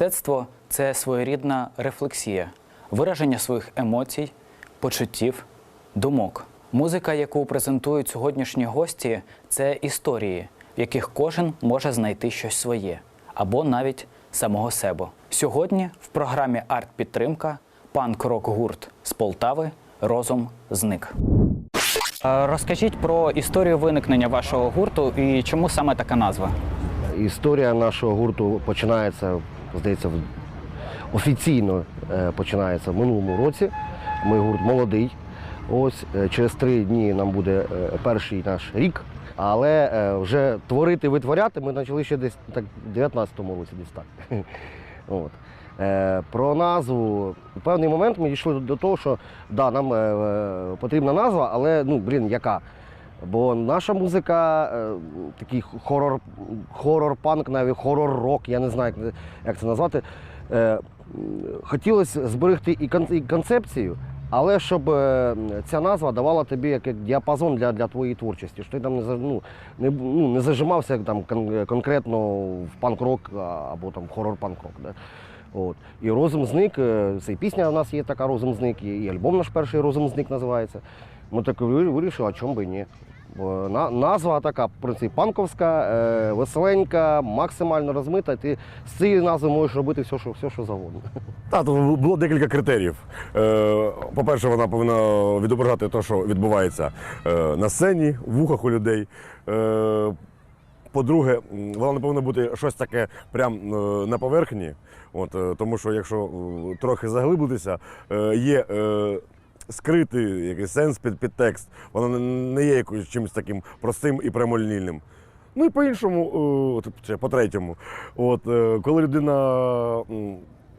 Мистецтво це своєрідна рефлексія, вираження своїх емоцій, почуттів, думок. Музика, яку презентують сьогоднішні гості, це історії, в яких кожен може знайти щось своє або навіть самого себе. Сьогодні в програмі Арт-підтримка панк-рок гурт з Полтави Розум зник. Розкажіть про історію виникнення вашого гурту і чому саме така назва? Історія нашого гурту починається, здається, офіційно е, починається в минулому році. Ми гурт молодий. Ось е, через три дні нам буде е, перший наш рік. Але вже творити, витворяти ми почали ще десь так в 19-му році, десь так. От. Про назву в певний момент ми дійшли до того, що да, нам потрібна назва, але ну, блін, яка? Бо наша музика е, такий хорор, хорор-панк, навіть хорор-рок, я не знаю, як, це назвати. Е, хотілося зберегти і, концепцію, але щоб е, ця назва давала тобі як, діапазон для, для твоєї творчості, що ти там не, ну, не, ну, не зажимався там, кон, конкретно в панк-рок або там хорор-панк-рок. Да? От. І розум зник. Це і пісня у нас є така розум зник, і альбом наш перший розум зник називається. Ми так ви- вирішили, а чому би ні. Назва така, в принципі, панковська, е, веселенька, максимально розмита. Ти з цією назвою можеш робити все, що, все, що завгодно. Так, то було декілька критеріїв. Е, По-перше, вона повинна відображати те, що відбувається е, на сцені, в вухах у людей. По-друге, вона не повинна бути щось таке прям е, на поверхні. От, тому що якщо трохи заглибитися, є скритий якийсь сенс під, текст. воно не- є якось чимось таким простим і прямолінійним. Ну і по-іншому, по-третьому, от, е, коли людина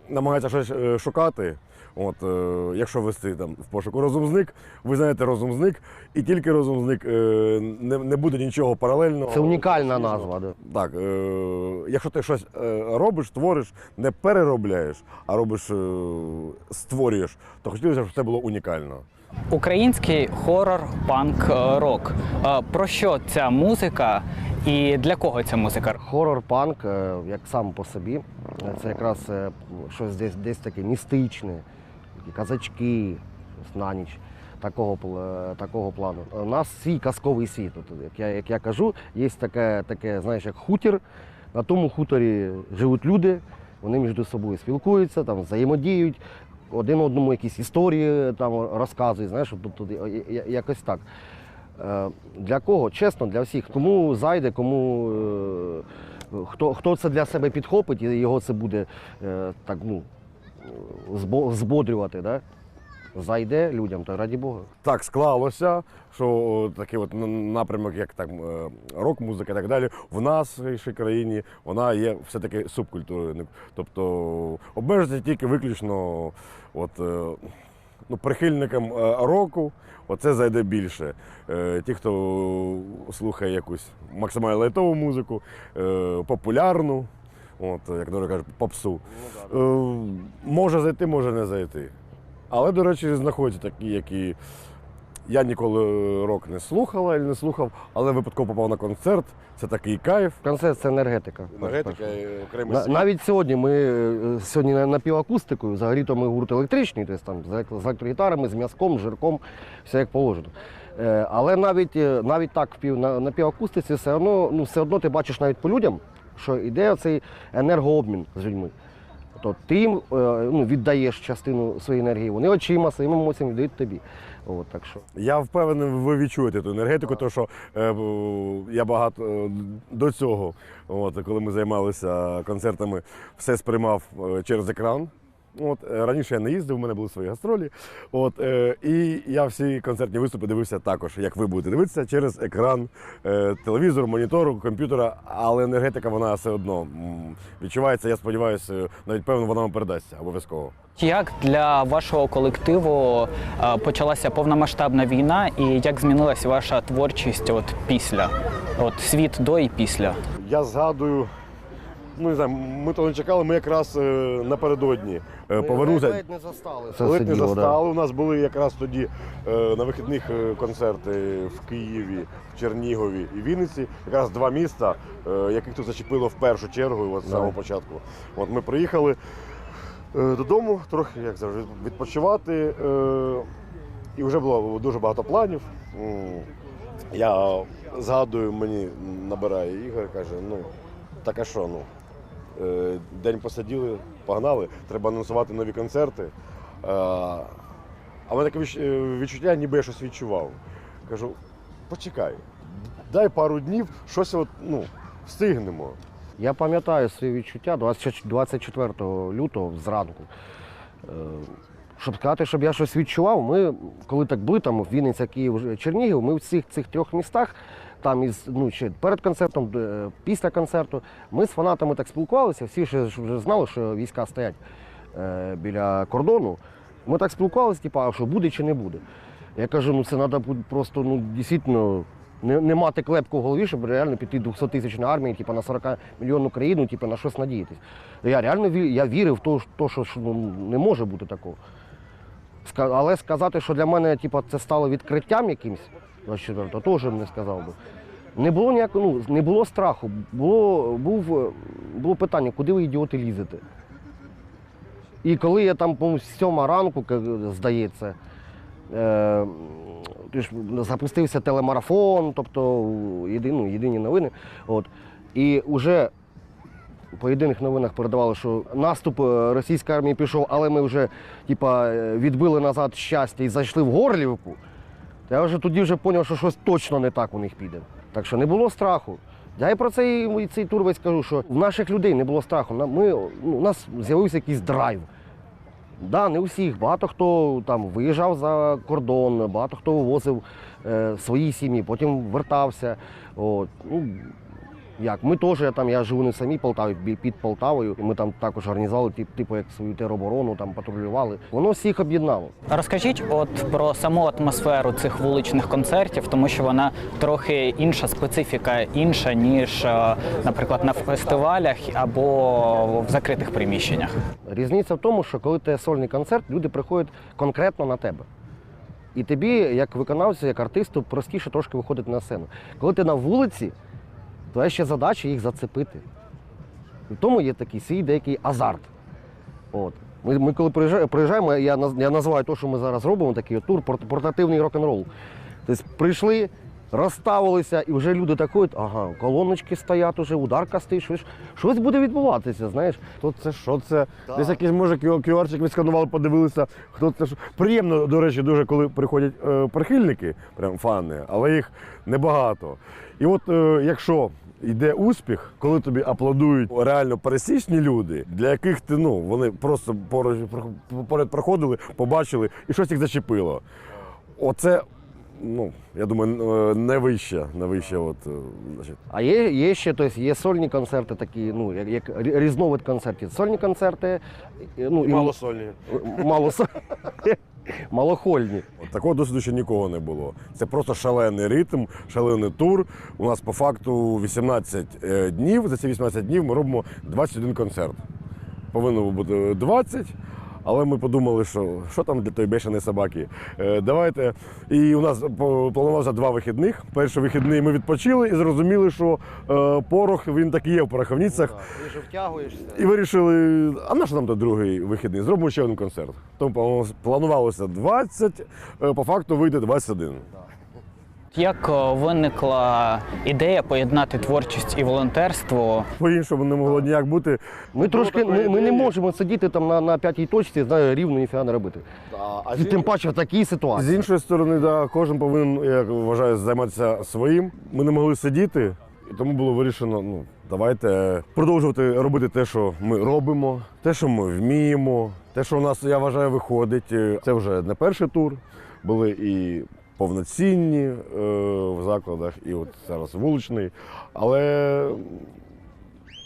намагається щось е, шукати, от, е, якщо вести там, в пошуку розумзник, ви знаєте розумзник, і тільки розумзник е, не, не буде нічого паралельного. Це унікальна Смішного. назва. Да. Так, е, якщо ти щось е, робиш, твориш, не переробляєш, а робиш, е, створюєш, то хотілося, щоб це було унікально. Український хорор, панк, е, рок. Е, Про що ця музика і для кого ця музика? Хорор-панк, е, як сам по собі, це якраз щось десь, десь таке містичне, такі казачки, на ніч. Такого, е, такого плану. У нас свій казковий світ. От, як, я, як я кажу, є таке, таке, знаєш, як хутір. На тому хуторі живуть люди, вони між собою спілкуються, там, взаємодіють, один одному якісь історії там, розказують, знаєш, я- якось так. Е, Для кого? Чесно, для всіх. Кому зайде, кому е, хто, хто це для себе підхопить і його це буде е, так, ну, збодрювати, да? зайде людям, то раді Бога. так склалося, що такий от напрямок, як там е, рок-музика і так далі, в нашій країні вона є все-таки субкультурою. Тобто обмежиться тільки виключно от, е, ну, прихильникам е, року, оце зайде більше. Ті, хто слухає якусь максимально лайтову музику, популярну, от, як добре кажуть, попсу. Е, Може зайти, може не зайти. Але, до речі, знаходяться такі, які я ніколи рок не слухала і не слухав, але випадково попав на концерт. Це такий кайф. Концерт це енергетика. Енергетика, і окремий На, світ. навіть сьогодні ми е, сьогодні на напівакустикою, взагалі то ми гурт електричний, тобто там з елек- з електрогітарами, з м'язком, з жирком, все як положено. Е, Але навіть, е, навіть так в пів- на напівакустиці все одно, ну, все одно ти бачиш навіть по людям, що йде цей енергообмін з людьми. То ти їм е, ну, віддаєш частину своєї енергії, вони очима, своїми емоціями віддають тобі. От, так що. Я впевнений, ви відчуєте ту енергетику, тому що е, я багато е, до цього, от, коли ми займалися концертами, все сприймав е, через екран. От, е, раніше я не їздив, у мене були свої гастролі. От, е, і я всі концертні виступи дивився також, як ви будете дивитися, через екран е, телевізору, монітору, комп'ютера, але енергетика вона все одно відчувається. Я сподіваюся, навіть певно вона вам передасться обов'язково. Як для вашого колективу е, почалася повномасштабна війна, і як змінилася ваша творчість от після? От світ до і після? Я згадую, ну не знаю, ми то не чекали, ми якраз е, напередодні е, повернувся. Ледь не застали. Це Ледь не сиділо, да. застали. У нас були якраз тоді е, на вихідних е, концерти в Києві, в Чернігові і Вінниці. Якраз два міста, е, яких тут зачепило в першу чергу, от з Да. самого початку. От ми приїхали е, додому, трохи як завжди відпочивати. е, І вже було дуже багато планів. М, Я згадую, мені набирає Ігор, каже, ну так а що, ну. Е, День посиділи, погнали, треба анонсувати нові концерти. Е, А в мене таке е, відчуття, ніби я щось відчував. Кажу, почекай, дай пару днів, щось от, ну, встигнемо. Я пам'ятаю свої відчуття 24 24 лютого зранку. Щоб сказати, щоб я щось відчував, ми, коли так були, там Вінниця, Київ, Чернігів, ми в всіх цих трьох містах, там із ну, ще перед концертом, після концерту, ми з фанатами так спілкувалися, всі ще вже знали, що війська стоять е, біля кордону. Ми так спілкувалися, типу, а що буде чи не буде. Я кажу, ну це треба просто ну, дійсно не, не мати клепку в голові, щоб реально піти 200 тисячної армії, типу, на 40 мільйонну країну, типу, на щось надіятись. Я реально я вірив в то, то що, ну, не може бути такого. Але сказати, що для мене типу, це стало відкриттям якимось, 24-го, теж не сказав би. Не було ніякого, ну, не було страху. Було, був, е, було питання, куди ви ідіоти лізете. І коли я там, по-моєму, сьома ранку, здається, е, запустився телемарафон, тобто єди, ну, єдині новини. От, і вже по єдиних новинах передавали, що наступ е, російської армії пішов, але ми вже типа, е, відбили назад щастя і зайшли в Горлівку. Я вже тоді вже зрозумів, що щось точно не так у них піде. Так що не було страху. Я і про цей, цей турбець кажу, що в наших людей не було страху. Ми, ну, у нас з'явився якийсь драйв. Да, не у всіх. Багато хто там виїжджав за кордон, багато хто вивозив е, свої сім'ї, потім вертався. От, ну, як, ми теж, я там, я живу не в самій Полтаві, під Полтавою. І ми там також організували, тип- типу, як свою тероборону, там патрулювали. Воно всіх об'єднало. Розкажіть от про саму атмосферу цих вуличних концертів, тому що вона трохи інша специфіка, інша ніж, е, наприклад, на фестивалях або в закритих приміщеннях. Різниця в тому, що коли ти сольний концерт, люди приходять конкретно на тебе. І тобі, як виконавцю, як артисту, простіше трошки виходити на сцену. Коли ти на вулиці, твоя ще задача їх зацепити. І в тому є такий свій деякий азарт. От. Ми, ми коли приїжджаємо, я, я називаю те, що ми зараз робимо, такий тур, порт- портативний рок-н-рол. Тобто прийшли, розставилися, і вже люди так ходять, ага, колоночки стоять уже, ударка стоїть, щось, щось буде відбуватися, знаєш. Хто це, що це? Десь якийсь, може, QR-чик відсканували, подивилися, хто це. що. Приємно, до речі, дуже, коли приходять е, прихильники, прям фани, але їх небагато. І от е, якщо йде успіх, коли тобі аплодують реально пересічні люди, для яких ти ну вони просто поруч проходили, побачили і щось їх зачепило. Оце, ну, я думаю, е, не вище, не вище, от, е, значить, А є, є ще тобто, є сольні концерти, такі, ну, як, як різновид концертів. Сольні концерти, і, ну, і малосольні. мало малохольні. От Такого досвіду ще нікого не було. Це просто шалений ритм, шалений тур. У нас по факту 18 е, днів. За ці 18 днів ми робимо 21 концерт. Повинно бути 20. Але ми подумали, що що там для тої бешеної собаки. Е, давайте. І у нас планувався два вихідних. Перший вихідний ми відпочили і зрозуміли, що е, порох він так і є в пороховницях. Ти ж втягуєшся. І вирішили, а наш нам то другий вихідний? Зробимо ще один концерт. Тому планувалося 20, е, по факту вийде 21. Як е, виникла ідея поєднати творчість і волонтерство? По-іншому не могло ніяк бути. Ми трошки ми, ми не можемо сидіти там на, на п'ятій точці, знаю, рівно ніфіга не робити. А І тим паче в такій ситуації. з іншої сторони, да, кожен повинен, я вважаю, займатися своїм. Ми не могли сидіти, і тому було вирішено, ну, давайте продовжувати робити те, що ми робимо, те, що ми вміємо, те, що у нас, я вважаю, виходить. Е, Це вже не перший тур, були і повноцінні е, в закладах, і от зараз вуличний. Але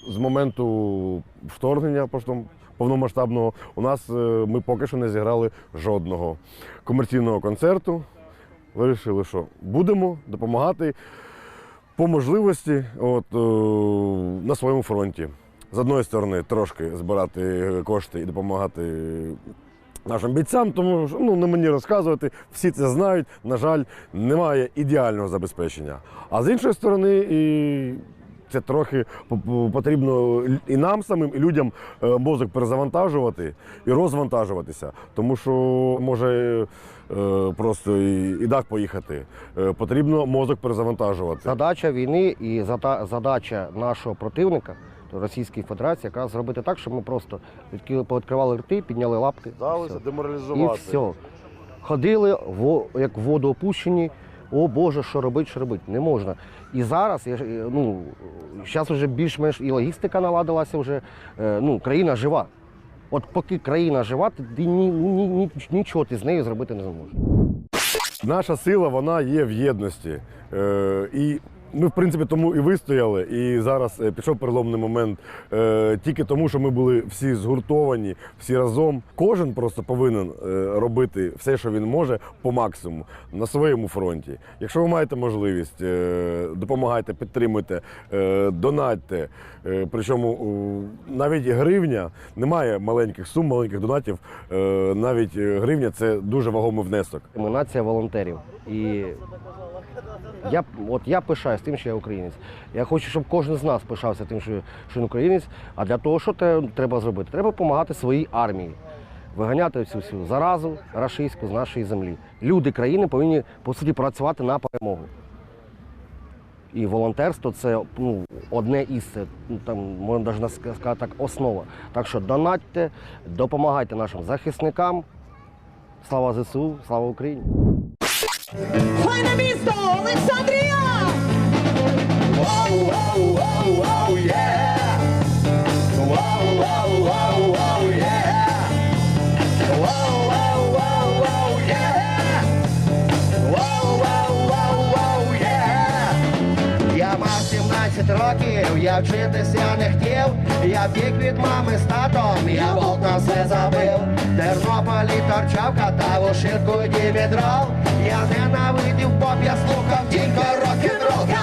з моменту вторгнення повномасштабного у нас е, ми поки що не зіграли жодного комерційного концерту. Вирішили, що будемо допомагати по можливості от, е, на своєму фронті. з одної сторони трошки збирати кошти і допомагати нашим бійцям, тому що ну, не мені розказувати, всі це знають. На жаль, немає ідеального забезпечення. А з іншої сторони, і це трохи по- по- потрібно і нам самим, і людям е, мозок перезавантажувати і розвантажуватися, тому що може е, просто і, дах поїхати. Е, Потрібно мозок перезавантажувати. Задача війни і зада- задача нашого противника, Російської Федерації, якраз зробити так, щоб ми просто повідкривали рти, підняли лапки. Здалося все. І все. Ходили во, як в воду опущені. О Боже, що робити, що робити? Не можна. І зараз, ну, зараз вже більш-менш і логістика наладилася вже. Е, Ну, країна жива. От поки країна жива, ти ні, ні, ні, нічого ти з нею зробити не зможеш. Наша сила вона є в єдності. Е, і ми, в принципі, тому і вистояли. І зараз е, пішов переломний момент е, тільки тому, що ми були всі згуртовані, всі разом. Кожен просто повинен е, робити все, що він може, по максимуму на своєму фронті. Якщо ви маєте можливість, е, допомагайте, підтримуйте, е, донатьте. Е, причому е, навіть гривня немає маленьких сум, маленьких донатів. Е, навіть е, гривня це дуже вагомий внесок. Ми нація волонтерів. І я, от я пишаюсь тим, що я українець. Я хочу, щоб кожен з нас пишався тим, що, що він українець. А для того, що те- треба зробити? Треба допомагати своїй армії. Виганяти всю всю заразу рашистську з нашої землі. Люди країни повинні по суті працювати на перемогу. І волонтерство це ну, одне із це, ну, там можна сказати так, основа. Так що донатьте, допомагайте нашим захисникам. Слава ЗСУ, слава Україні! Файне місто Олександрія! Років, я вчитися не хотів, я втік від мами з татом, я вовк на все забив. Тернополі торчав, катав у ширку дімідрол. Я ненавидів поп, я слухав тільки рок-н-рол. Камон, Вася,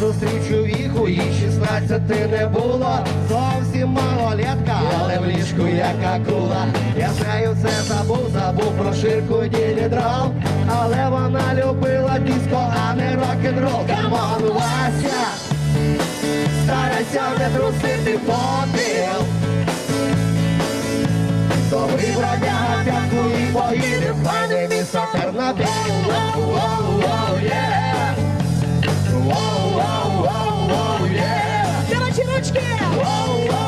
зустрічу віку, їй 16 не було. Зовсім малолетка, але як акула. Я з нею все забув, забув про ширку ділідрол. Але вона любила диско, а не рок-н-рол. Камон, Вася! Старайся не трусити попіл. Добрий бродяга п'ятку і поїдем, файне місто Тернопіль. Воу, воу, воу, є! Воу, воу, воу, воу, є! Дівочі ручки! Воу,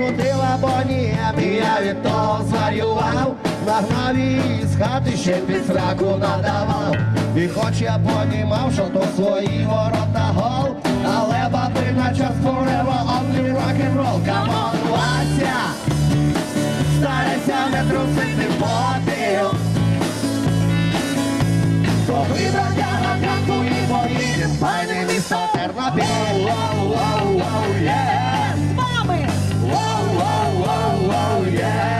крутила і я від того зварював. Нагнав її з хати, ще під сраку надавав. І хоч я понімав, що то свої ворота гол, але баби на час forever only rock and roll. Come on, Вася! Старайся не трусити попіл. Добрий бродяга, п'ятку і поїдем, файне місто Тернопіль. Воу, воу, воу, yeah! Yeah.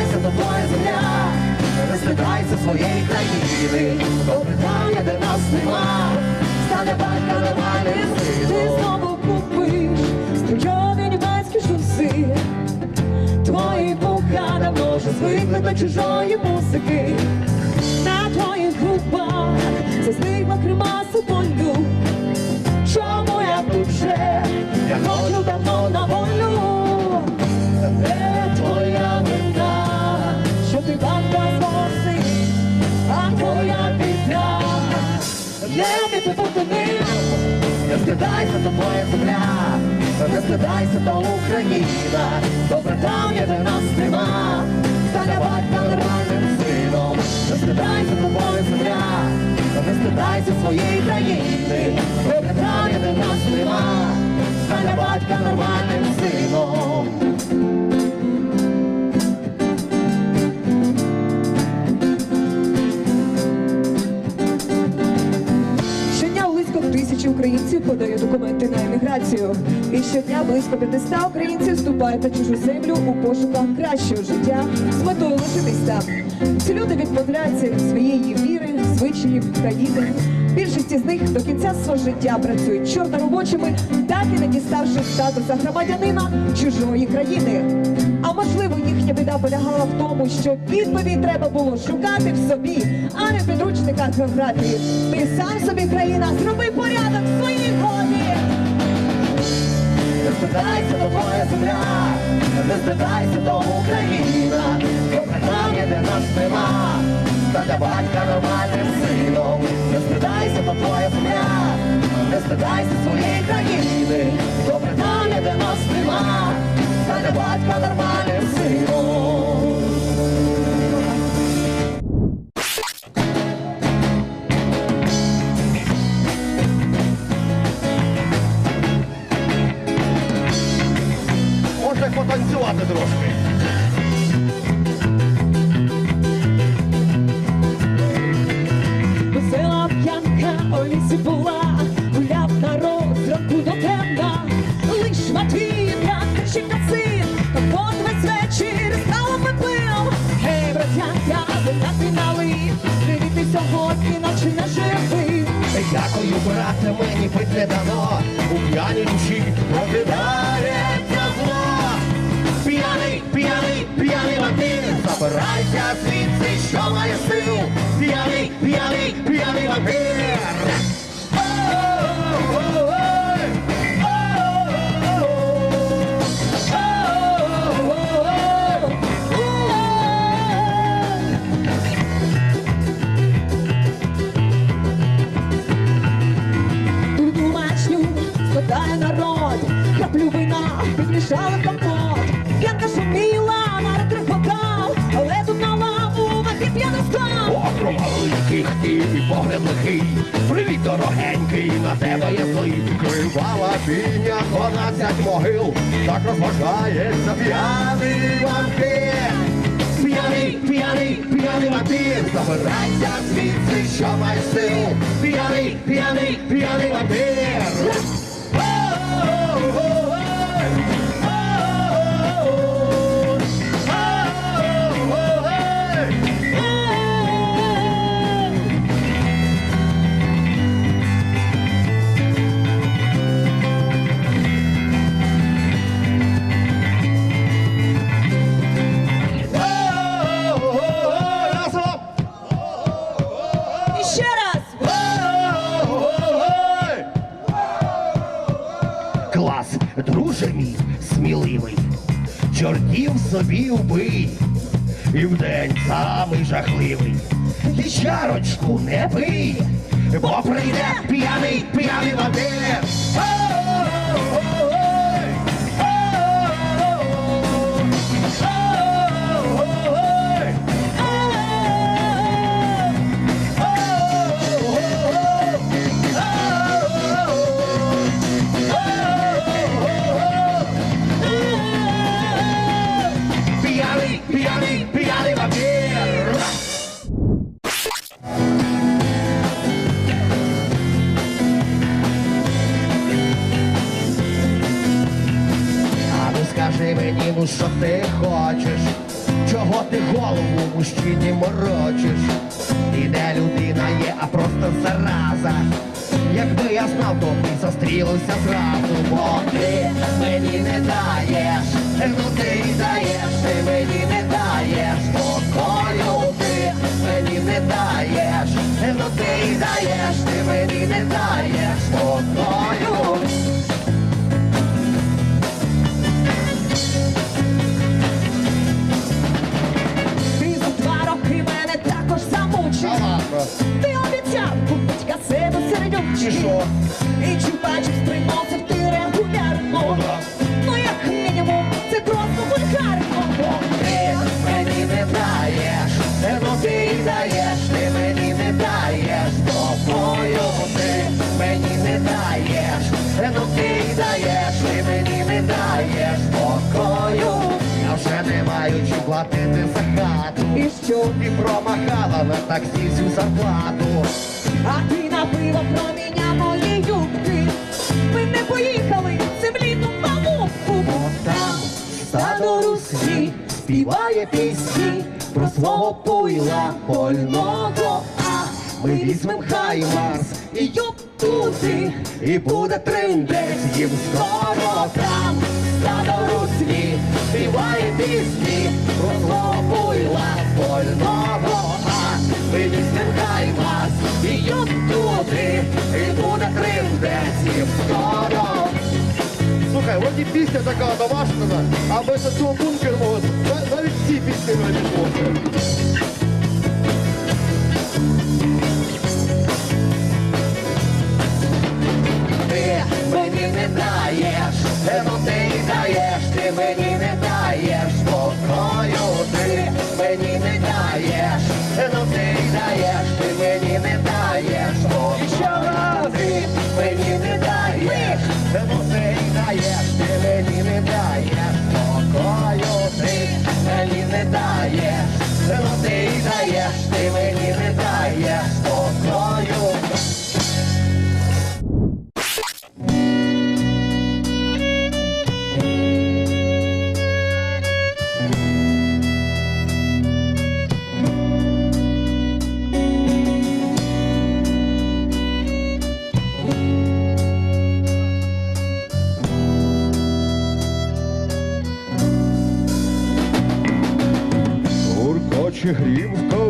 Не стидайся, твоя земля, не своєї країни, добре там, де нас нема, стане батька нормальним Ти знову купиш струйові німецькі шурси. Твої вуха давно вже звикли до чужої музики. На твоїх губах застигла кремаса болю. Чому я тут вже? Я хочу давно на Не скидайся, то твоя земля, не скидайся, то Україна, добре там, де нас нема, батька нормальним сином, не скидайся, то твоя земля, не скидайся своєї країни, І щодня близько 500 українців вступають на чужу землю у пошуках кращого життя з метою лишитись там. Ці люди відмовляються від своєї віри, звичаїв, країни. Більшість із них до кінця свого життя працюють чорноробочими, так і не діставши статуса громадянина чужої країни. А можливо, їхня біда полягала в тому, що відповідь треба було шукати в собі, а не в підручниках географії. Ти сам собі країна, зроби порядок в своїй голові. Не до твоя земля, не спитайся то Україна, добре там, де нас нема, для батька нормальним сином. Не спитайся то твоя земля, не спитайся своєї країни, добре там, де нас нема, стане батька нормальним сином. Потанцювати трошки. Весела п'янка у лісі була, гуляв народ зранку до темна. Лиш Матвій, п'янка чи кацин, та от весь вечір стало пив. Гей, братянка, вина налив, ти сьогодні, наче не живий. Дякую, брате, мені пить не дано, у п'яній душі прокидається п'яний, вампір, забирайся звідси, що має силу. П'яний, п'яний, п'яний вампір. О-о-о-ой! О-о-о-ой! Дурну мачню складає народ, краплю вина підмішали Окровавий і погляд лихий. Привіт, дорогенький, на тебе є злий. Кривава піня, дванадцять могил. Так розважається п'яний вампір П'яний, п'яний, п'яний вампір Забирайся звідси, що маєш сил. П'яний, п'яний, п'яний вампір друже сміливий, чортів собі убий, і вдень самий жахливий, і чарочку не пий, бо прийде п'яний, п'яний вампір. Ну що ти хочеш? Чого ти голову мужчині морочиш? І де людина є, а просто зараза. Якби я знав, то б і зустрілися зразу, бо ти мені не даєш, ну ти даєш, ти мені не даєш, спокою ти мені не даєш, ну ти даєш, ти мені не даєш, І що? І чи бачив, приносив ти регулярно. Ну як мінімум, це просто вульгарно. Ти мені не даєш, ну ти даєш, ти мені не даєш, тобою ти мені не даєш, ну ти даєш, ти мені не даєш спокою. Я вже не маю чим платити за хату. І що? Ти промахала на таксі всю зарплату. А ти на пиво мої юбки. Ми не поїхали землі на мамутку. Там стадо русні співає пісні про свого пуйла польного. Ми візьмем хай Марс і юб туди, і буде триндець їм скоро там. Стадо русні співає пісні про свого пуйла польного. Ми візьмем хай Марс і юб туди, і буде триндець їм скоро. Слухай, вроді пісня така домашня, а без цього бункерного на- навіть ці пісні не відбуваються. Ти мені не даєш, ну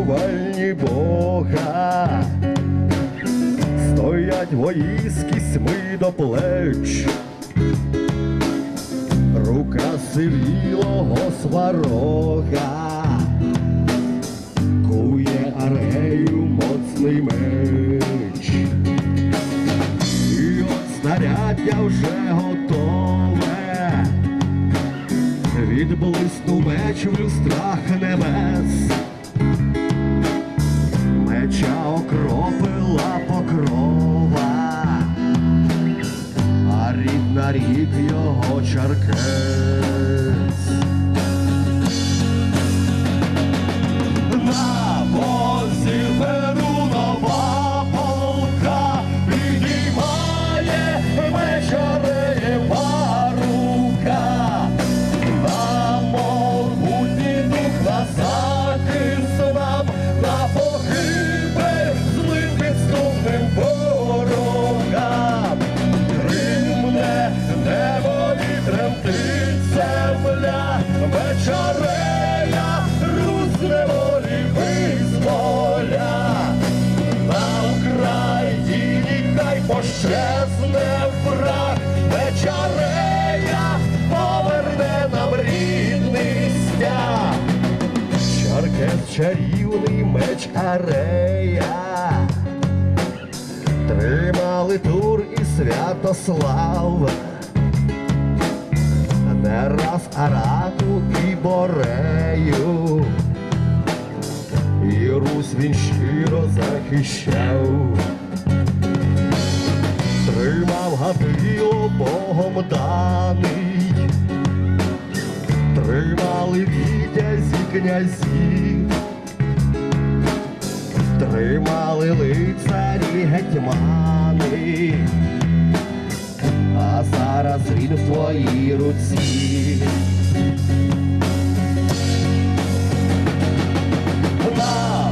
грім Бога, стоять воїські сми до плеч, рука сивілого сварога, кує арею моцний меч, і от снаряддя вже готове. Відблиснув меч в люстрах небес, меча окропила покрова, а рід на рік його чаркець. він щиро захищав, тримав Гаврило Богом даний, тримали вітязі князі, тримали лицарі гетьмани, а зараз він в твоїй руці. На